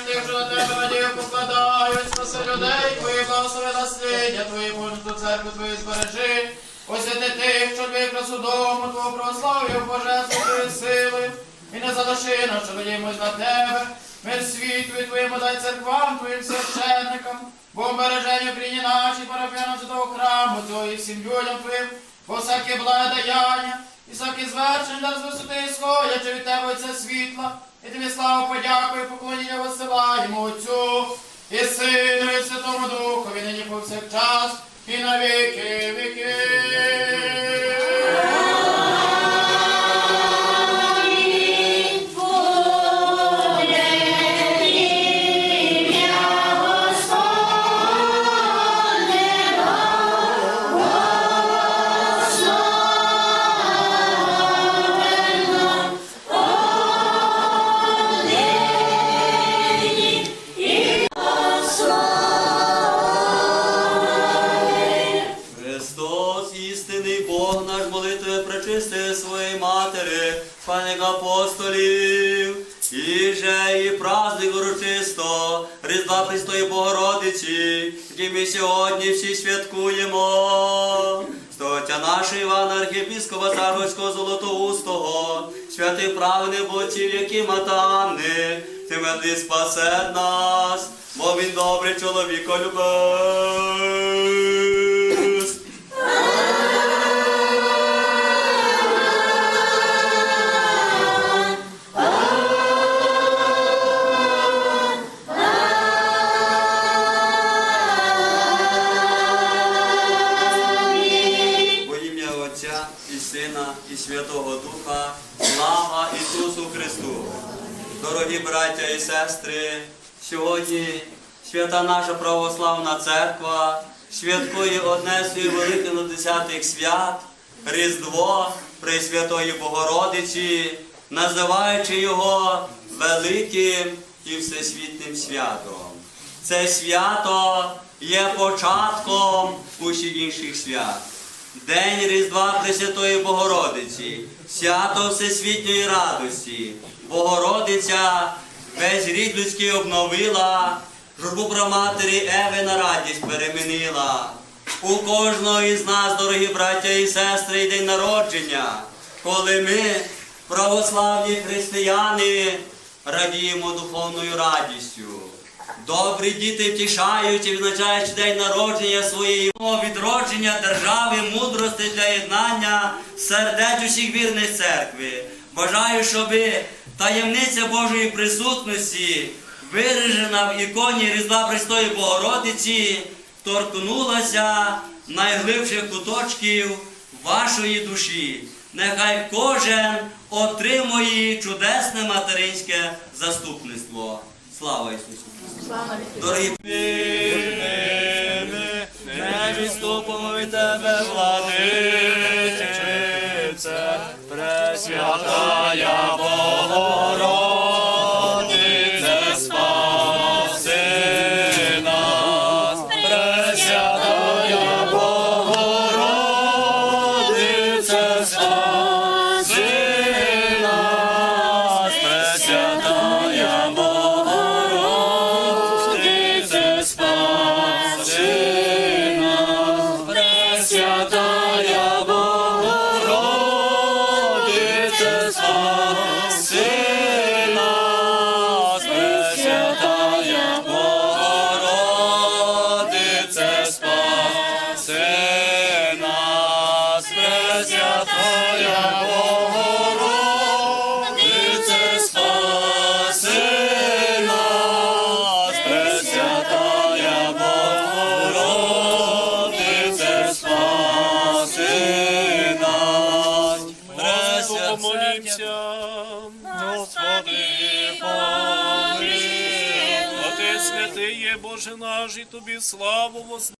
тебе надію покладаю, спаси людей твої, благослови насліддя твої, Божу церкву твою збережи. Освяти тих, що твої красу дому, твого православ'я, божество твої сили. І не залиши нас, що надіємось на тебе. Мир світу і твоєму дай церквам, твоїм священникам, бо береження прийні наші парафіяни святого храму, і всім людям твоїм, бо всяке благодаяння, і всякі звершень дар з висоти сходячи від тебе це світла, і тобі славу, подяку і поклоніння висилаємо Отцю, і Сину, і Святому Духові, нині повсякчас, і на віки віки. І же і праздник урочисто, Різдва Христої Богородиці, який ми сьогодні всі святкуємо. Стотя нашого Івана Архіпіскопа Царського Золотоустого, святих правних отців, які матани, ти меди спасе нас, бо він добрий чоловіко любез. Дорогі браття і сестри, сьогодні свята наша православна церква святкує одне з великих десятих свят, Різдво Пресвятої Богородиці, називаючи його великим і всесвітнім святом. Це свято є початком усіх інших свят. День Різдва Пресвятої Богородиці, свято Всесвітньої радості. Богородиця весь рід людський обновила, журбу про матері Еви на радість перемінила. У кожного із нас, дорогі браття і сестри, і день народження, коли ми, православні християни, радіємо духовною радістю. Добрі діти втішають і відзначають день народження своєї відродження держави, мудрості для єднання сердець усіх вірних церкви. Бажаю, щоб таємниця Божої присутності, виражена в іконі Різдва Христої Богородиці, торкнулася найглибших куточків вашої душі. Нехай кожен отримує чудесне материнське заступництво. Слава Ісусу! Дорогі ними, не відступимо від тебе, владичице, Пресвятая Богородице, святий є, Боже наш, і тобі славу воз...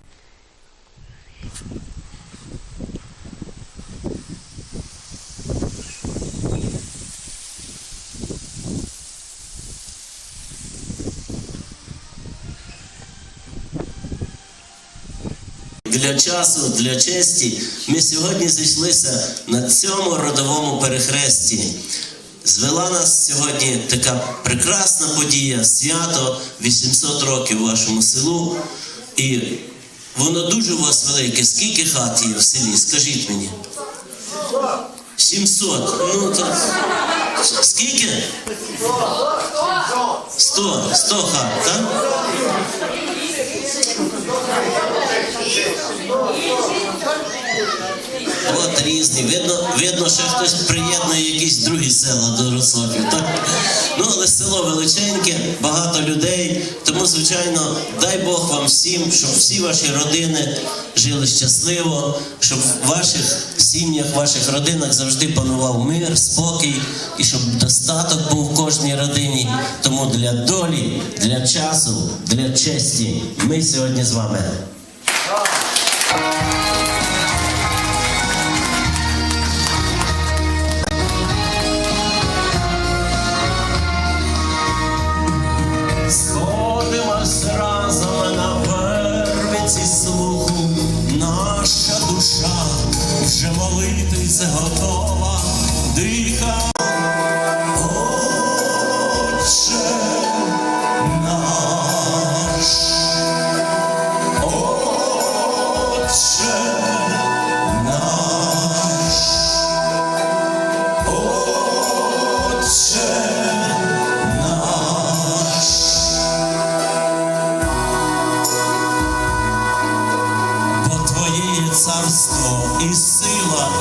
Для часу, для честі ми сьогодні зійшлися на цьому родовому перехресті. Звела нас сьогодні така прекрасна подія, свято 800 років вашому селу. І воно дуже у вас велике. Скільки хат є в селі? Скажіть мені. 700. Ну, то... Скільки? 100. 100 хат, так? От різні. Видно, видно, ще хтось приєднує якісь другі села до Рософів. Так? Ну, але село величеньке, багато людей. Тому, звичайно, дай Бог вам всім, щоб всі ваші родини жили щасливо, щоб в ваших сім'ях, ваших родинах завжди панував мир, спокій і щоб достаток був в кожній родині. Тому для долі, для часу, для честі ми сьогодні з вами.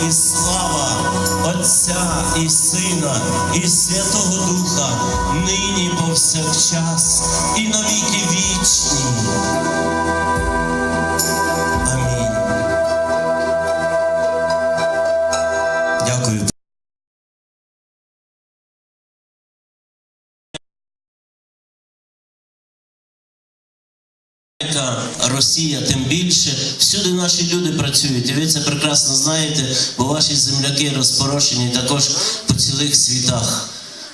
І слава Отця і Сина, і Святого Духа, нині повсякчас, і навіки вічні. Росія, тим більше, всюди наші люди працюють. І ви це прекрасно знаєте, бо ваші земляки розпорошені також по цілих світах.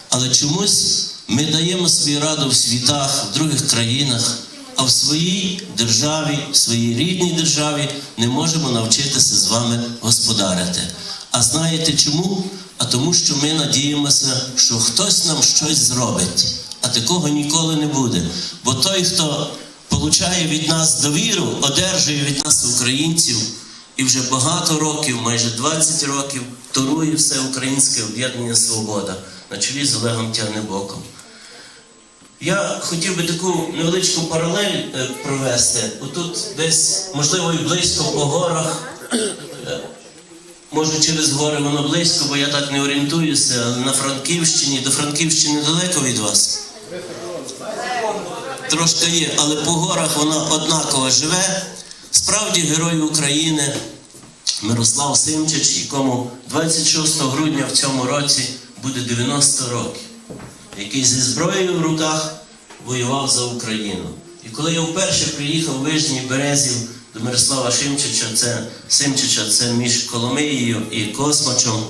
Але чомусь ми даємо собі раду в світах, в других країнах, а в своїй державі, в своїй рідній державі не можемо навчитися з вами господарити. А знаєте чому? А тому, що ми надіємося, що хтось нам щось зробить. А такого ніколи не буде. Бо той, хто получає від нас довіру, одержує від нас українців і вже багато років, майже 20 років, торує все українське об'єднання Свобода на чолі з Олегом Тягнебоком. Я хотів би таку невеличку паралель е, провести. Отут десь, можливо, і близько по горах. Е, Може, через гори воно близько, бо я так не орієнтуюся, на Франківщині, до Франківщини далеко від вас. Трошки є, але по горах вона однаково живе. Справді герой України Мирослав Симчич, якому 26 грудня в цьому році буде 90 років, який зі зброєю в руках воював за Україну. І коли я вперше приїхав в Вижній Березів до Мирослава Шимчича, це Симчича, це між Коломиєю і Космачем.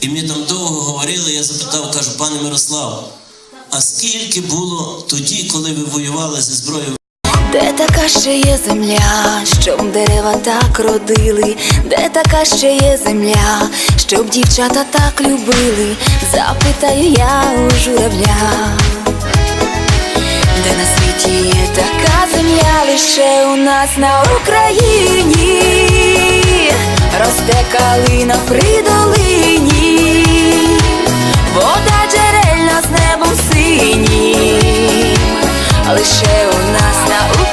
І ми там довго говорили, я запитав, кажу, пане Мирослав, а скільки було тоді, коли ви воювали зі зброєю? Де така ще є земля, щоб дерева так родили, де така ще є земля, щоб дівчата так любили, запитаю я у журавля. Де на світі є така земля, лише у нас на Україні, росте калина при долині, вода синім, лише у нас на